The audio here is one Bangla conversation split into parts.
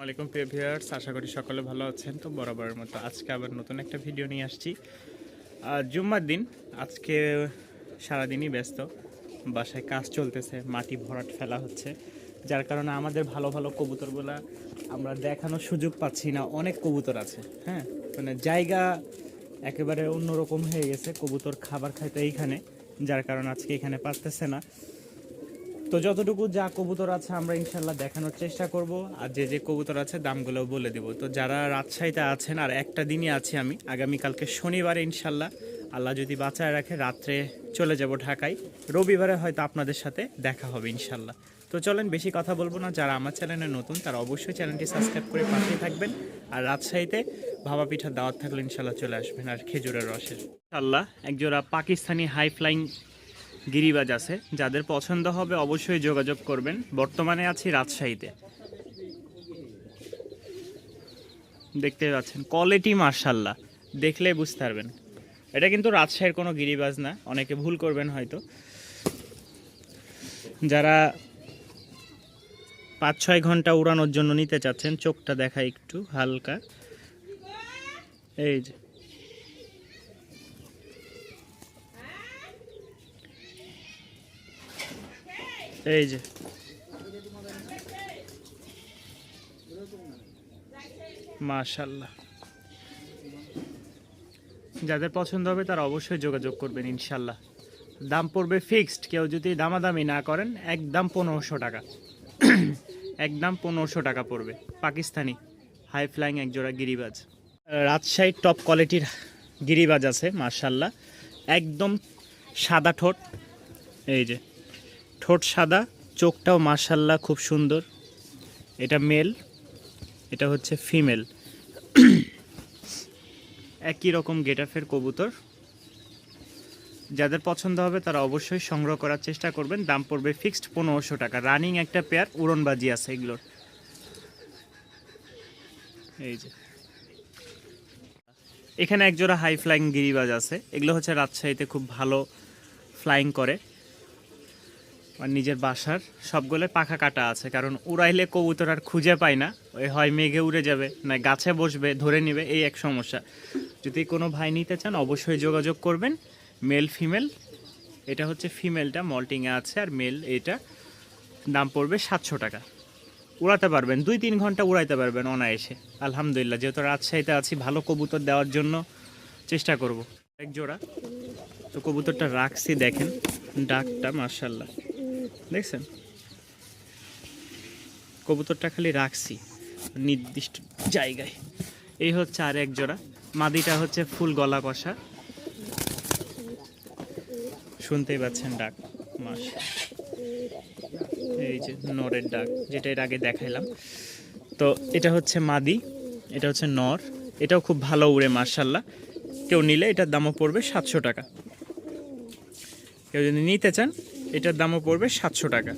ওয়ালাইকুম প্রিয় ভিউয়ার্স, আশা করি সকলে ভালো আছেন। তো বরাবরের মতো আজকে আবার নতুন একটা ভিডিও নিয়ে আসছি। জুম্মার দিন, আজকে সারাদিনই ব্যস্ত। বাসায় কাজ চলতেছে, মাটি ভরাট ফেলা হচ্ছে। যার কারণে আমাদের ভালো ভালো কবুতরগুলা আমরা দেখানোর সুযোগ পাচ্ছি না। অনেক কবুতর আছে হ্যাঁ? মানে জায়গা একেবারে অন্যরকম হয়ে গেছে। কবুতর খাবার খাইতে এইখানে, যার কারণে আজকে এখানে পারতেছে না। তো যতটুকু যা কবুতর আছে আমরা ইনশাল্লাহ দেখানোর চেষ্টা করব। আর যে যে কবুতর আছে দামগুলো বলে দেব। তো যারা রাজশাহীতে আছেন, আর একটা দিনই আছি আমি, আগামীকালকে শনিবারে ইনশাল্লাহ, আল্লাহ যদি বাঁচায় রাখে, রাত্রে চলে যাব ঢাকায়। রবিবারে হয়তো আপনাদের সাথে দেখা হবে ইনশাল্লাহ। তো চলেন, বেশি কথা বলব না। যারা আমার চ্যানেলে নতুন, তারা অবশ্যই চ্যানেলটি সাবস্ক্রাইব করে পাশেই থাকবেন। আর রাজশাহীতে ভাবা পিঠার দাওয়াত থাকলে ইনশাল্লাহ চলে আসবেন, আর খেজুরের রসের। ইনশাল্লাহ, একজোড়া পাকিস্তানি হাই ফ্লাইং গিরিবাজ আছে। যাদের পছন্দ হবে অবশ্যই যোগাযোগ করবেন। বর্তমানে আছি রাজশাহীতে। দেখতে পাচ্ছেন কোয়ালিটি মার্শাল্লাহ দেখলে বুঝতে পারবেন। এটা কিন্তু রাজশাহীর কোনো গিরিবাজ না। অনেকে ভুল করবেন হয়তো। যারা পাঁচ ছয় ঘণ্টা উড়ানোর জন্য নিতে চাচ্ছেন, চোখটা দেখা একটু হালকা। এই যে। এই যে। মাশাল্লাহ। যাদের পছন্দ হবে তারা অবশ্যই যোগাযোগ করবেন, ইনশাল্লাহ। দাম পড়বে ফিক্সড কেউ যদি দামাদামি না করেন, একদম পনেরোশো টাকা। একদম পনেরোশো টাকা পড়বে। পাকিস্তানি হাই ফ্লাইং একজোড়া গিরিবাজ। রাজশাহীর টপ কোয়ালিটির গিরিবাজ আছে মার্শাল্লাহ একদম সাদা ঠোঁট। এই যে। ঠোঁট সাদা, চোখটাও মার্শাল্লাহ খুব সুন্দর। এটা মেল এটা হচ্ছে ফিমেল একই রকম গেটাফের কবুতর। যাদের পছন্দ হবে তারা অবশ্যই সংগ্রহ করার চেষ্টা করবেন। দাম পড়বে ফিক্সড পনেরোশো টাকা। রানিং একটা পেয়ার উড়নবাজি আছে এগুলোর। এই যে। এখানে একজোড়া হাই ফ্লাইং গিরিবাজ আছে। এগুলো হচ্ছে রাজশাহীতে খুব ভালো ফ্লাইং করে। আর নিজের বাসার সবগুলো পাখা কাটা আছে, কারণ উড়াইলে কবুতর আর খুঁজে পায় না। ওই হয় মেঘে উড়ে যাবে, না গাছে বসবে, ধরে নেবে, এই এক সমস্যা। যদি কোনো ভাই নিতে চান, অবশ্যই যোগাযোগ করবেন। মেল, ফিমেল, এটা হচ্ছে ফিমেলটা, মল্টিংয়ে আছে, আর মেল এটা দাম পড়বে সাতশো টাকা। উড়াতে পারবেন, দুই তিন ঘণ্টা উড়াইতে পারবেন অনায়াসে। আলহামদুলিল্লাহ, যেহেতু রাজশাহীতে আছি, ভালো কবুতর দেওয়ার জন্য চেষ্টা করব। এক জোড়া। তো কবুতরটা রাখছি, দেখেন, ডাকটা মার্শাল্লাহ দেখছেন? কবুতরটা খালি রাখছি, নির্দিষ্ট জায়গায়। এই হচ্ছে আর এক জোড়া। মাদিটা হচ্ছে ফুল গলা কষা। শুনতেই পাচ্ছেন ডাক, মাস। এই যে নরের ডাক, যেটা এর আগে দেখাইলাম। তো এটা হচ্ছে মাদি, এটা হচ্ছে নর। এটাও খুব ভালো উড়ে মার্শাল্লাহ কেউ নিলে এটার দামও পড়বে সাতশো টাকা। কেউ যদি নিতে চান এটার দামও পড়বে সাতশো টাকা।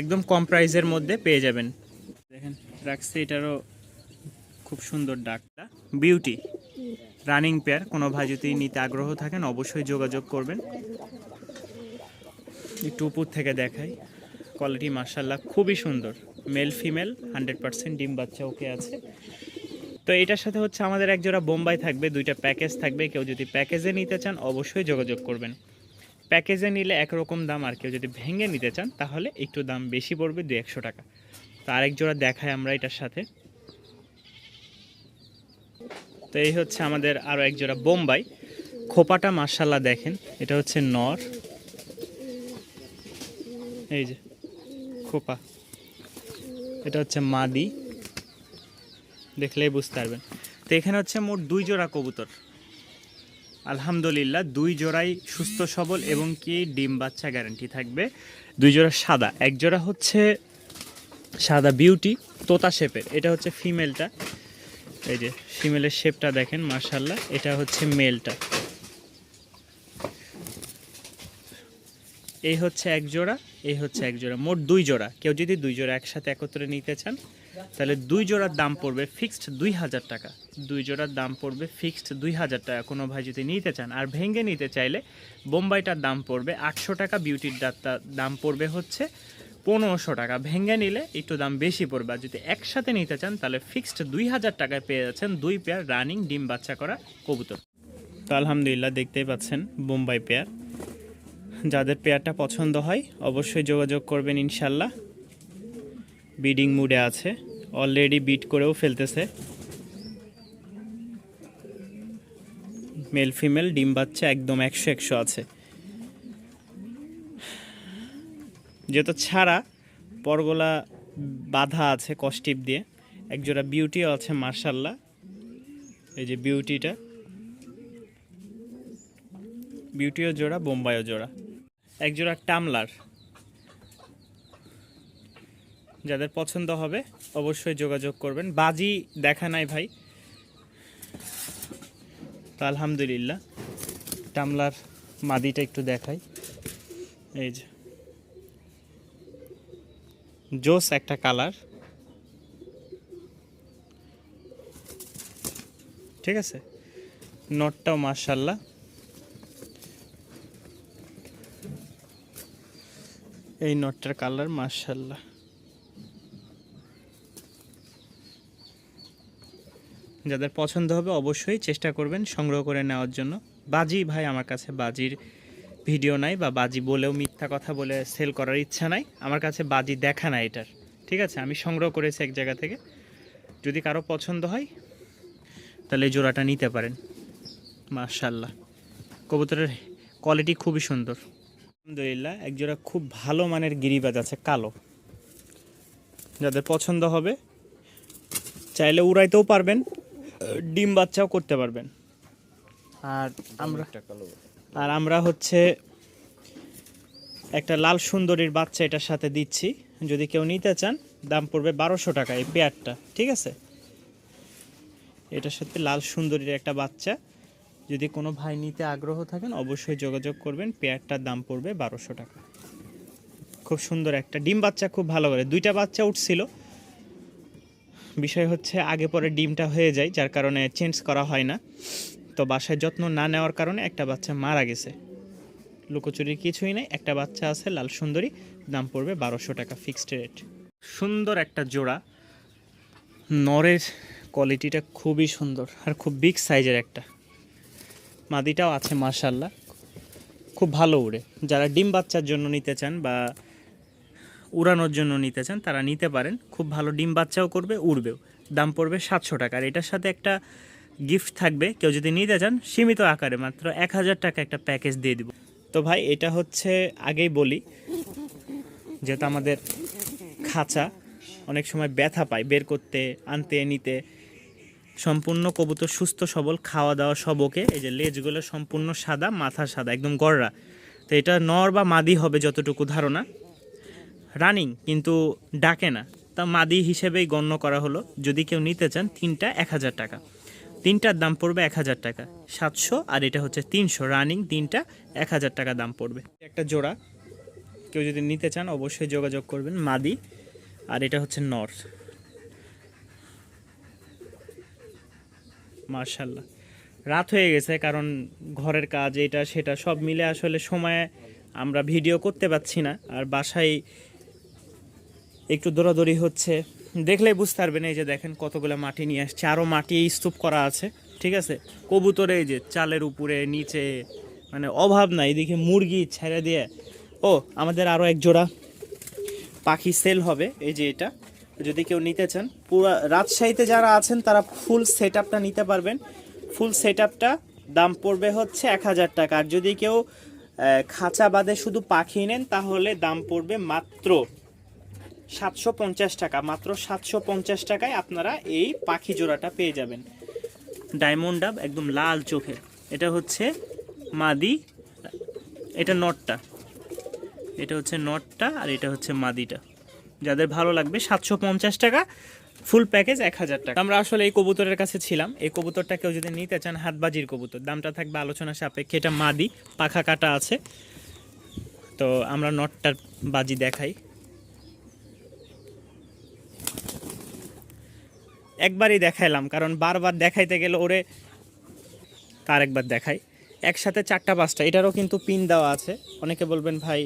একদম কম প্রাইসের মধ্যে পেয়ে যাবেন। দেখেন, রাখছি এটারও খুব সুন্দর ডাকটা বিউটি রানিং পেয়ার কোনো ভাই যদি নিতে আগ্রহ থাকেন, অবশ্যই যোগাযোগ করবেন। একটু উপর থেকে দেখাই। কোয়ালিটি মার্শাল্লাহ খুবই সুন্দর। মেল ফিমেল হান্ড্রেড পার্সেন্ট ডিম বাচ্চা ওকে আছে। তো এটার সাথে হচ্ছে আমাদের একজোড়া বোম্বাই থাকবে, দুইটা প্যাকেজ থাকবে। কেউ যদি প্যাকেজে নিতে চান, অবশ্যই যোগাযোগ করবেন। প্যাকেজে নিলে একরকম দাম আর কেউ যদি ভেঙে নিতে চান, তাহলে একটু দাম বেশি পড়বে দু একশো টাকা। তো আরেক জোড়া দেখায় আমরা এটার সাথে। তো এই হচ্ছে আমাদের আরও এক জোড়া বোম্বাই। খোপাটা মার্শাল্লাহ দেখেন, এটা হচ্ছে নর। এই যে, খোপা। এটা হচ্ছে মাদি। দেখলেই বুঝতে পারবেন। তো এখানে হচ্ছে মোট দুই জোড়া কবুতর। আলহামদুলিল্লাহ, দুই জোড়াই সুস্থ সবল এবং কি ডিম বাচ্চা গ্যারান্টি থাকবে। দুই জোড়া সাদা, এক জোড়া হচ্ছে সাদা বিউটি তোতা শেপের এটা হচ্ছে ফিমেলটা এই যে ফিমেলের শেপটা দেখেন মার্শাল্লাহ এটা হচ্ছে মেলটা এই হচ্ছে এক জোড়া, এই হচ্ছে এক জোড়া, মোট দুই জোড়া। কেউ যদি দুই জোড়া একসাথে একত্রে নিতে চান তাহলে দুই জোড়ার দাম পড়বে ফিক্সড দুই হাজার টাকা। দুই জোড়ার দাম পড়বে ফিক্সড দুই হাজার টাকা। কোনো ভাই যদি নিতে চান আর ভেঙে নিতে চাইলে বোম্বাইটার দাম পড়বে আটশো টাকা বিউটির ডাক্তার দাম পড়বে হচ্ছে পনেরোশো টাকা। ভেঙে নিলে একটু দাম বেশি পড়বে। আর যদি একসাথে নিতে চান তাহলে ফিক্সড দুই হাজার টাকায় পেয়ে যাচ্ছেন দুই পেয়ার রানিং ডিম বাচ্চা করা কবুতর। তো আলহামদুলিল্লাহ দেখতেই পাচ্ছেন বোম্বাই পেয়ার যাদের পেয়ারটা পছন্দ হয় অবশ্যই যোগাযোগ করবেন ইনশাল্লাহ। বিডিং মুডে আছে। অলরেডি বিট করেও ফেলতেছে। মেল ফিমেল ডিম বাচ্চা একদম একশো একশো আছে। যেহেতু ছাড়া পরগলা বাধা আছে কস্টিপ দিয়ে। একজোড়া বিউটিও আছে মার্শাল্লাহ এই যে বিউটিটা বিউটিও জোড়া, বোম্বাইও জোড়া। একজোড়া টামলার। যাদের পছন্দ হবে, অবশ্যই যোগাযোগ করবেন। বাজি দেখা নাই ভাই। তো আলহামদুলিল্লাহ। টামলার মাদিটা একটু দেখাই। এই যে। জোস একটা কালার। ঠিক আছে? নটটাও মার্শাল্লাহ এই নটটার কালার মার্শাল্লাহ যাদের পছন্দ হবে অবশ্যই চেষ্টা করবেন সংগ্রহ করে নেওয়ার জন্য। বাজি ভাই আমার কাছে বাজির ভিডিও নাই বা বাজি বলেও মিথ্যা কথা বলে সেল করার ইচ্ছা নাই। আমার কাছে বাজি দেখা নাই এটার। ঠিক আছে? আমি সংগ্রহ করেছি এক জায়গা থেকে। যদি কারও পছন্দ হয়, তাহলে জোড়াটা নিতে পারেন। মার্শাল্লাহ কবুতরের কোয়ালিটি খুবই সুন্দর। আলহামদুলিল্লাহ, এক জোড়া খুব ভালো মানের গিরিবাজ আছে, কালো। যাদের পছন্দ হবে, চাইলে উড়াইতেও পারবেন। ডিম বাচ্চাও করতে পারবেন। আর আমরা আর আমরা হচ্ছে একটা লাল সুন্দরীর বাচ্চা এটার সাথে দিচ্ছি। যদি কেউ নিতে চান দাম পড়বে বারোশো টাকা এই পেয়ারটা ঠিক আছে? এটার সাথে লাল সুন্দরীর একটা বাচ্চা। যদি কোনো ভাই নিতে আগ্রহ থাকেন অবশ্যই যোগাযোগ করবেন পেয়ারটার দাম পড়বে বারোশো টাকা। খুব সুন্দর একটা ডিম বাচ্চা খুব ভালো করে। দুইটা বাচ্চা উঠছিল। বিষয় হচ্ছে আগে পরে ডিমটা হয়ে যায়, যার কারণে চেঞ্জ করা হয় না। তো বাসায় যত্ন না নেওয়ার কারণে একটা বাচ্চা মারা গেছে। লুকোচুরির কিছুই নেই, একটা বাচ্চা আছে, লাল সুন্দরী, দাম পড়বে বারোশো টাকা ফিক্সড রেট সুন্দর একটা জোড়া। নরের কোয়ালিটিটা খুবই সুন্দর, আর খুব বিগ সাইজের একটা। মাদিটাও আছে মার্শাল্লাহ খুব ভালো উড়ে। যারা ডিম বাচ্চার জন্য নিতে চান বা উড়ানোর জন্য নিতে চান, তারা নিতে পারেন। খুব ভালো ডিম বাচ্চাও করবে, উড়বেও। দাম পড়বে সাতশো টাকা। আর এটার সাথে একটা গিফট থাকবে, কেউ যদি নিতে চান, সীমিত আকারে মাত্র এক হাজার টাকা একটা প্যাকেজ দিয়ে দিব। তো ভাই, এটা হচ্ছে আগেই বলি, যেহেতু আমাদের খাঁচা, অনেক সময় ব্যথা পায় বের করতে, আনতে, নিতে। সম্পূর্ণ কবুতর সুস্থ, সবল, খাওয়া দাওয়া সবকে এই যে লেজগুলো সম্পূর্ণ সাদা, মাথা সাদা, একদম গড়রা। তো এটা নর বা মাদি হবে যতটুকু ধারণা। রানিং কিন্তু ডাকে না। তা মাদি হিসেবেই গণ্য করা হলো, যদি কেউ নিতে চান তিনটা এক হাজার টাকা। তিনটার দাম পড়বে এক হাজার টাকা। সাতশো আর এটা হচ্ছে তিনশো। রানিং তিনটা এক হাজার টাকা দাম পড়বে। একটা জোড়া, কেউ যদি নিতে চান অবশ্যই যোগাযোগ করবেন মাদি। আর এটা হচ্ছে নর। মার্শাল্লাহ রাত হয়ে গেছে, কারণ ঘরের কাজ, এটা, সেটা সব মিলে আসলে সময়ে আমরা ভিডিও করতে পারছি না। আর বাসায় একটু দৌড়াদৌড়ি হচ্ছে। দেখলেই বুঝতে পারবেন, এই যে দেখেন কতগুলো মাটি নিয়ে আসছে। আরও মাটি স্তূপ করা আছে, ঠিক আছে? কবুতরে এই যে চালের উপরে, নিচে মানে অভাব নাই। এদিকে মুরগি ছেড়ে দিয়ে, ও, আমাদের আরও এক জোড়া পাখি সেল হবে, এই যে এটা। যদি কেউ নিতে চান, পুরো রাজশাহীতে যারা আছেন, তারা ফুল সেট নিতে পারবেন। ফুল সেট আপটা দাম পড়বে হচ্ছে এক হাজার টাকা। আর যদি কেউ খাঁচা বাদে শুধু পাখি নেন, তাহলে দাম পড়বে মাত্র সাতশো পঞ্চাশ টাকা, মাত্র সাতশো পঞ্চাশ টাকায় আপনারা এই পাখি জোড়াটা পেয়ে যাবেন। ডায়মন্ড ডাব একদম লাল চোখের। এটা হচ্ছে মাদি, এটা নটটা। এটা হচ্ছে নটটা আর এটা হচ্ছে মাদিটা। যাদের ভালো লাগবে সাতশো পঞ্চাশ টাকা, ফুল প্যাকেজ এক হাজার টাকা। আমরা আসলে এই কবুতরের কাছে ছিলাম। এই কবুতরটা কেউ যদি নিতে চান হাতবাজির কবুতর। দামটা থাকবে আলোচনা সাপেক্ষে। এটা মাদি, পাখা কাটা আছে। তো আমরা নটটার বাজি দেখাই। একবারই দেখাইলাম, কারণ বারবার দেখাইতে গেলে ওরে তার একবার দেখাই। একসাথে চারটা, পাঁচটা, এটারও কিন্তু পিন দেওয়া আছে। অনেকে বলবেন, ভাই,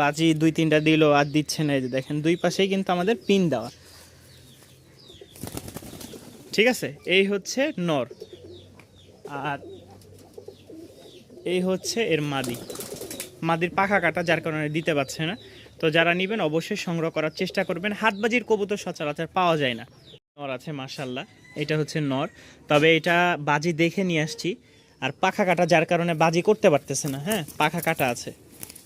বাজি দুই, তিনটা দিল আর দিচ্ছে না। এই যে দেখেন, দুই পাশেই কিন্তু আমাদের পিন দেওয়া। ঠিক আছে? এই হচ্ছে নর, আর এই হচ্ছে এর মাদি। মাদির পাখা কাটা, যার কারণে দিতে পারছে না। তো যারা নেবেন অবশ্যই সংগ্রহ করার চেষ্টা করবেন। হাতবাজির কবুতর সচরাচর পাওয়া যায় না। নর আছে মার্শাল্লাহ এটা হচ্ছে নর। তবে এটা বাজি দেখে নিয়ে আসছি। আর পাখা কাটা, যার কারণে বাজি করতে পারতেছে না হ্যাঁ? পাখা কাটা আছে।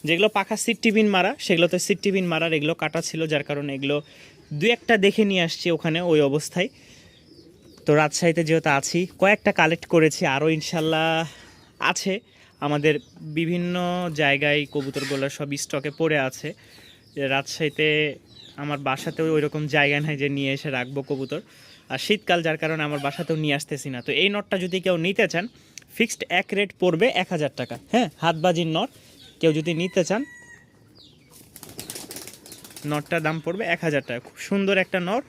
যেগুলো পাখা সিট টিফিন মারা, সেগুলোতে সিট টিফিন মারার এগুলো কাটা ছিল, যার কারণে এগুলো দু একটা দেখে নিয়ে আসছি ওখানে ওই অবস্থায়। তো রাজশাহীতে যেহেতু আছি, কয়েকটা কালেক্ট করেছি, আরও ইনশাল্লাহ আছে। আমাদের বিভিন্ন জায়গায় কবুতরগুলো সব স্টকে পড়ে আছে। রাজশাহীতে আমার বাসাতেও ওই রকম জায়গা নাই যে নিয়ে এসে রাখব কবুতর। আর শীতকাল যার কারণে আমার বাসাতেও নিয়ে আসতেছি না। তো এই নটটা যদি কেউ নিতে চান ফিক্সড এক রেট পড়বে এক হাজার টাকা। হ্যাঁ হাতবাজির নট। কেউ যদি নিতে চান নটটার দাম পড়বে এক হাজার টাকা। খুব সুন্দর একটা নট।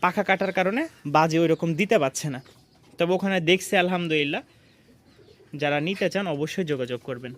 পাখা কাটার কারণে বাজে ওই রকম দিতে পারছে না। তবে ওখানে দেখছি, আলহামদুলিল্লাহ। যারা নিতে চান অবশ্যই যোগাযোগ করবেন।